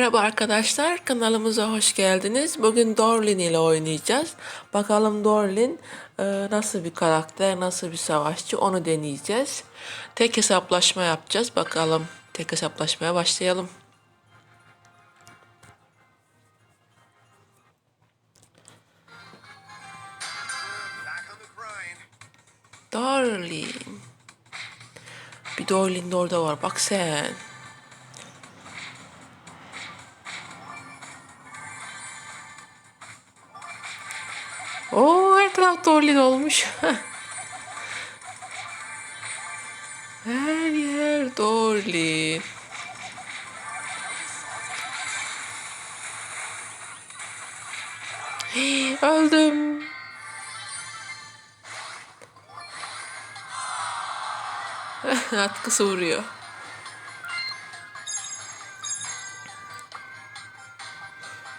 Merhaba arkadaşlar, kanalımıza hoş geldiniz. Bugün Dorlin ile oynayacağız. Bakalım Dorlin e, nasıl bir karakter, nasıl bir savaşçı onu deneyeceğiz. Tek hesaplaşma yapacağız. Bakalım tek hesaplaşmaya başlayalım. Dorlin. Bir Dorlin de orada var. Bak sen. Oo her taraf Dorlin olmuş. her yer. Hii, Öldüm. Atkısı vuruyor.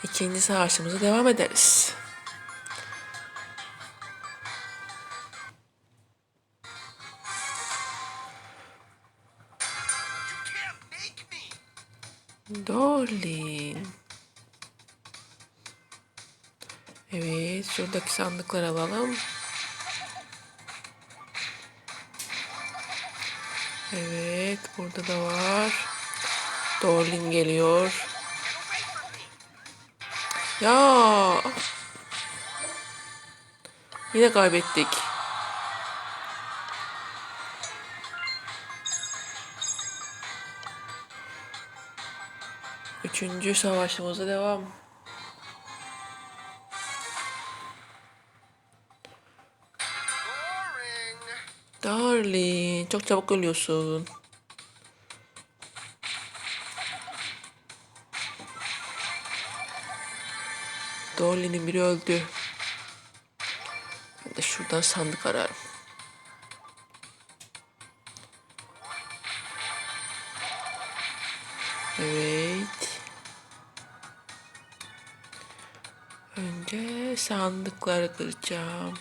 İkinci savaşımıza devam ederiz. Me. Dorlin. Evet, şuradaki sandıkları alalım. Evet, burada da var. Dorlin geliyor. Ya. Yine kaybettik. Üçüncü savaşımıza devam. Darling, çok çabuk ölüyorsun. Darling'in biri öldü. Ben de şuradan sandık ararım. Evet. Önce sandıkları kıracağım.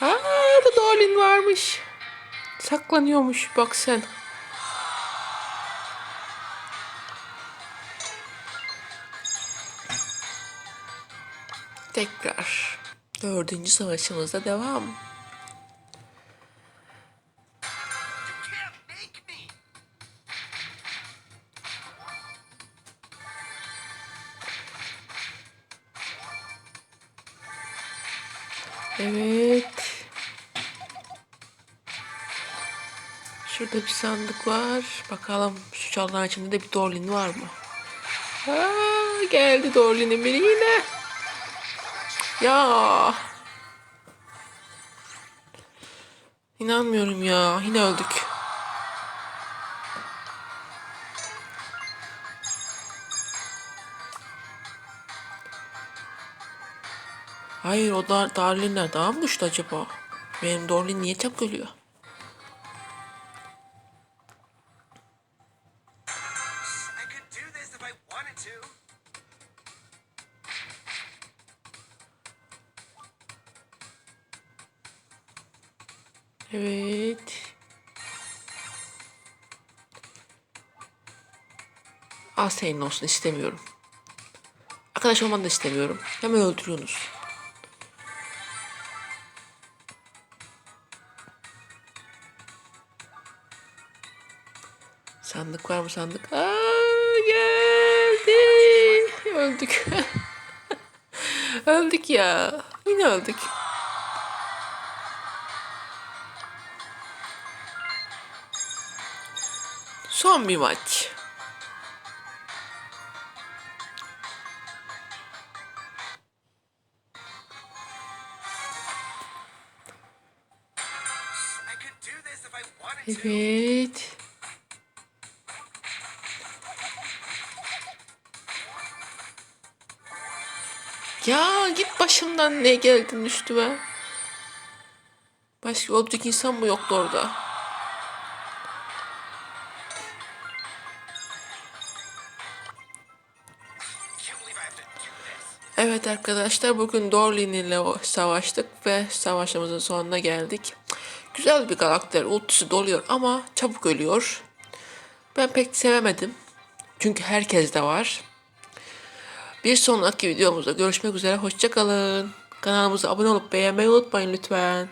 Aa, orada Darlin varmış. Saklanıyormuş bak sen. Tekrar. Dördüncü savaşımızda devam. Evet. Şurada bir sandık var. Bakalım şu çalıların içinde de bir Dorlin var mı? Aa, geldi Dorlin'in biri yine. Ya. İnanmıyorum ya. Yine öldük. Hayır o da Darlin nerede? Daha mı düştü acaba? Benim Dorlin niye to. Evet. Az senin olsun istemiyorum. Arkadaş olmanı da istemiyorum. Hemen öldürüyorsunuz. Sandık var mı sandık? Aa, geldi. Öldük. öldük ya. Yine öldük. Son bir maç. Evet. Ya git başımdan ne geldin üstüme. Başka ölecek insan mı yoktu orada? Evet arkadaşlar bugün Dorlin ile savaştık ve savaşımızın sonuna geldik. Güzel bir karakter. Ultisi doluyor ama çabuk ölüyor. Ben pek sevemedim. Çünkü herkeste var. Bir sonraki videomuzda görüşmek üzere. Hoşçakalın. Kanalımıza abone olup beğenmeyi unutmayın lütfen.